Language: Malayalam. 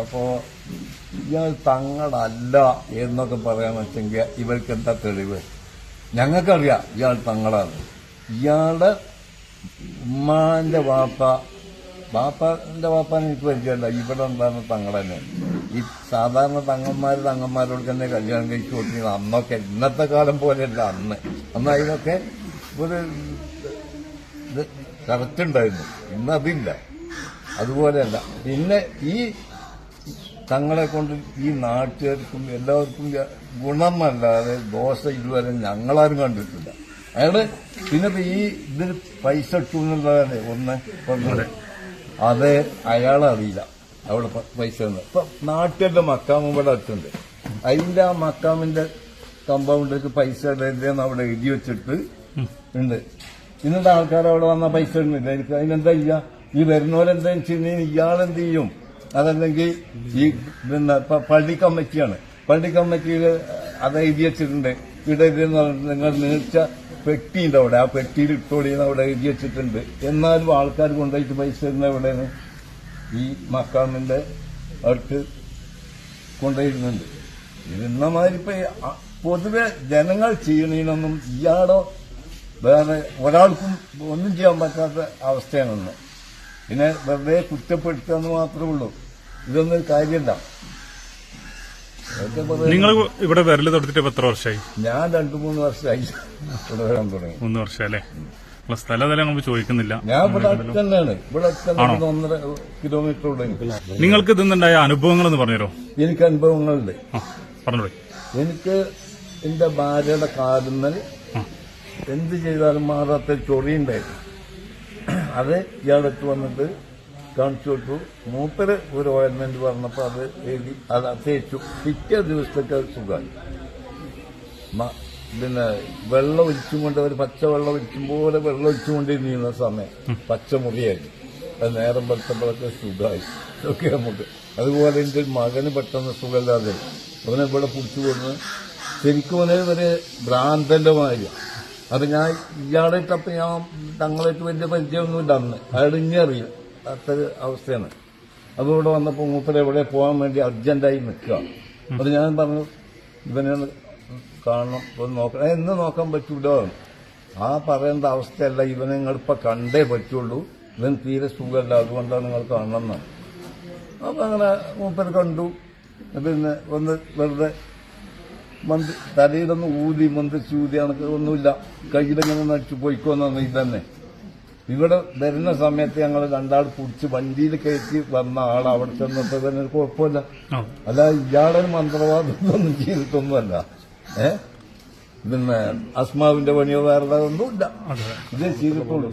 അപ്പോ ഇയാൾ തങ്ങളല്ല എന്നൊക്കെ പറയാൻ വെച്ചെങ്കിൽ ഇവർക്ക് എന്താ തെളിവ്? ഞങ്ങൾക്കറിയാം ഇയാൾ തങ്ങളാണ്. ഇയാളുടെ ഉമ്മാന്റെ വാപ്പ വാപ്പന്റെ വാപ്പാൻ എനിക്ക് പരിചയമല്ല. ഇവിടെ ഉണ്ടാകുന്ന തങ്ങൾ തന്നെ. ഈ സാധാരണ തങ്ങന്മാർ തങ്ങന്മാരോട് തന്നെ കല്യാണം കഴിച്ചു കൊടുത്തിരുന്നത് അന്നൊക്കെ. ഇന്നത്തെ കാലം പോലെയല്ല അന്ന്. അന്ന് അതിനൊക്കെ ഒരു ഇത് കറക്റ്റ് ഉണ്ടായിരുന്നു. ഇന്നതില്ല അതുപോലെയല്ല. പിന്നെ ഈ തങ്ങളെ കൊണ്ട് ഈ നാട്ടുകാർക്കും എല്ലാവർക്കും ഗുണമല്ലാതെ ദോശ ഇതുവരെ ഞങ്ങളാരും കണ്ടിട്ടില്ല. അയാൾ പിന്നെ ഈ ഇതിൽ പൈസ ഇട്ടു എന്നുള്ളതാണ് ഒന്ന് പറഞ്ഞത്. അത് അയാളറിയില്ല. അവിടെ പൈസ ഒന്ന് ഇപ്പൊ നാട്ടിലെ മക്കാമും ഇവിടെ അടുത്തുണ്ട്. അതിന്റെ ആ മക്കാമിന്റെ കമ്പൗണ്ടിലേക്ക് പൈസ ഇടരുതെന്ന് അവിടെ എഴുതി വെച്ചിട്ട് ഉണ്ട്. ഇന്നത്തെ ആൾക്കാർ അവിടെ വന്ന പൈസ ഇടുന്നില്ല. അതിനെന്താ ചെയ്യാ? ഈ വരുന്നവരെന്താ ചെയ്യുന്ന? ഇയാളെന്ത് ചെയ്യും? അതല്ലെങ്കിൽ ഈ പിന്നെ പള്ളി കമ്മിറ്റിയാണ്. പള്ളി കമ്മിറ്റിയിൽ അത് എഴുതി വെച്ചിട്ടുണ്ട്. പറഞ്ഞിട്ട് നിങ്ങൾ നീർച്ച പെട്ടിയുണ്ട് അവിടെ. ആ പെട്ടിയിൽ ഇട്ടോടിയെന്ന് അവിടെ എഴുതി വെച്ചിട്ടുണ്ട്. എന്നാലും ആൾക്കാർ കൊണ്ടുപോയിട്ട് പൈസ തരുന്ന എവിടെയാണ്? ഈ മക്കാമിന്റെ അടുത്ത് കൊണ്ടുപോയിരുന്നുണ്ട്. ഇരുന്ന മാതിരി ഇപ്പൊ പൊതുവെ ജനങ്ങൾ ചെയ്യണീനൊന്നും ഇയാളോ വേറെ ഒരാൾക്കും ഒന്നും ചെയ്യാൻ പറ്റാത്ത അവസ്ഥയാണെന്ന് പിന്നെ വെറുതെ കുറ്റപ്പെടുത്തുക എന്ന് മാത്രമേ ഉള്ളൂ. ഇതൊന്നും കാര്യമില്ല. നിങ്ങൾ ഇവിടെ വിരൽ തൊടുത്തിട്ട് എത്ര വർഷമായി? ഞാൻ രണ്ടു മൂന്ന് വർഷമായി ഇവിടെ വരാൻ തുടങ്ങി. മൂന്ന് വർഷം അല്ലേ ഉള്ള സ്ഥലം ചോദിക്കുന്നില്ല. ഞാൻ ഇവിടെ ഇവിടെ ഒന്നര കിലോമീറ്റർ നിങ്ങൾക്ക് ഇതുണ്ടായ അനുഭവങ്ങൾ എന്ന് പറഞ്ഞുതരോ? എനിക്ക് അനുഭവങ്ങളുണ്ട്. പറഞ്ഞോളൂ. എനിക്ക് എന്റെ ഭാര്യയുടെ കാലുന്നൽ. എന്ത് ചെയ്താലും മാറാത്ത ചൊറിയുണ്ടായിരുന്നു. അത് ഇയാളെടുത്ത് വന്നിട്ട് കാണിച്ചു കൊടുത്തു. മൂപ്പര് ഒരു ഓയിൽമെന്റ് പറഞ്ഞപ്പോൾ അത് എഴുതി അത് തേച്ചു പിറ്റേ ദിവസത്തേക്ക് സുഖമായി. പിന്നെ വെള്ളം ഒഴിച്ചും കൊണ്ട് ഒരു പച്ച വെള്ളം ഒഴിക്കും പോലെ വെള്ളം ഒഴിച്ചുകൊണ്ടിരുന്ന സമയം പച്ച മുറിയായിരുന്നു അത് നേരം പെട്ടപ്പോഴൊക്കെ സുഖമായി. ഇതൊക്കെ നമുക്ക്. അതുപോലെ എന്റെ മകന് പെട്ടെന്ന് സുഖമില്ലാതെ അവനെ ഇവിടെ പിടിച്ചു കൊടുന്ന് ശരിക്കും അവനെ ഒരു ഭ്രാന്തന്റെ മാതിരി അത് ഞാൻ ഇയാളായിട്ടപ്പം ഞാൻ തങ്ങളായിട്ട് വലിയ പരിചയമൊന്നുമില്ല അന്ന്. അയാൾ ഇനി അറിയില്ല അത്ര അവസ്ഥയാണ്. അപ്പോൾ വന്നപ്പോൾ മൂപ്പര് എവിടെ പോകാൻ വേണ്ടി അർജന്റായി നിൽക്കുക അപ്പോൾ ഞാൻ പറഞ്ഞു ഇവനെ കാണണം ഒന്ന് നോക്കണം. എന്ന് നോക്കാൻ പറ്റൂലോ? ആ പറയേണ്ട അവസ്ഥയല്ല ഇവനെ നിങ്ങളിപ്പോ കണ്ടേ പറ്റുള്ളൂ. ഇവൻ തീരെ സുഖമല്ല അതുകൊണ്ടാണ് നിങ്ങൾ കാണണം അപ്പൊ അങ്ങനെ മൂപ്പര് കണ്ടു. പിന്നെ ഒന്ന് വെറുതെ മന്ത് തലയിലൊന്ന് ഊതി മന്ത്രിച്ച് ഊതി കണക്ക് ഒന്നുമില്ല. കയ്യിലെങ്ങനെ നടിച്ചു പോയിക്കോന്നു ഇതന്നെ. ഇവിടെ വരുന്ന സമയത്ത് ഞങ്ങൾ രണ്ടാൾ പിടിച്ച് വണ്ടിയിൽ കയറ്റി വന്ന ആൾ അവിടെ ചെന്നിട്ട് തന്നെ ഒരു കുഴപ്പമില്ല. അല്ല ഇയാളൊരു മന്ത്രവാദത്തൊന്നും ചെയ്തിട്ടൊന്നുമല്ല. ഏ? പിന്നെ അസ്മാവിന്റെ പണിയോ വേറെ ഒന്നുമില്ല. ഇതേ ചെയ്തിട്ടുള്ളൂ.